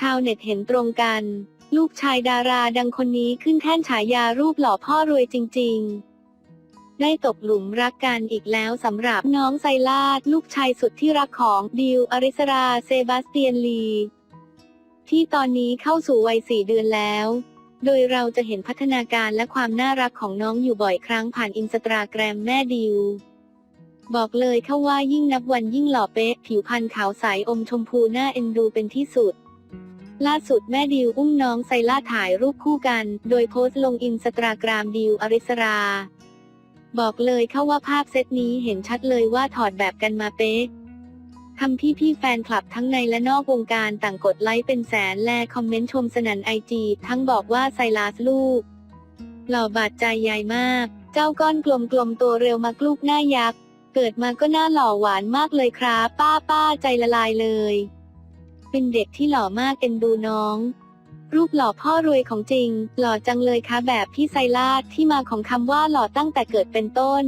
ชาวเน็ตเห็นตรงกัน ลูกชายดาราดังคนนี้ขึ้นแท่นฉายารูปหล่อพ่อรวยจริง ๆ ได้ตกหลุมรักกันอีกแล้วสำหรับน้องไซลาดลูกชายสุดที่รักของดิวอริสราเซบาสเตียนลี ที่ตอนนี้เข้าสู่วัยสี่เดือนแล้ว โดยเราจะเห็นพัฒนาการและความน่ารักของน้องอยู่บ่อยครั้งผ่านอินสตาแกรมแม่ดิวบอกเลยเข้าว่ายิ่งนับวันยิ่งหล่อเป๊ะ ผิวพรรณขาวใสอมชมพูน่าเอ็นดูเป็นที่สุด ล่าสุดแม่ดิวอุ้มน้องไซล่าถ่ายรูปคู่กัน โดยโพสต์ลงอินสตาแกรมดิวอริสรา บอกเลยเข้าว่าภาพเซตนี้เห็นชัดเลยว่าถอดแบบกันมาเป๊ะทำพี่พี่แฟนคลับทั้งในและนอกวงการต่างกดไลค์เป็นแสนและคอมเมนต์ชมสนันไอจีทั้งบอกว่าไซลาสลูก หล่อบาดใจยายมาก เจ้าก้อนกลมๆตัวเร็วมากลูกหน้ายักษ์ เกิดมาก็น่าหล่อหวานมากเลยครับ ป้าป้าใจละลายเลย เป็นเด็กที่หล่อมากเอ็นดูน้อง รูปหล่อพ่อรวยของจริง หล่อจังเลยคะแบบพี่ไซลาดที่มาของคำว่าหล่อตั้งแต่เกิดเป็นต้น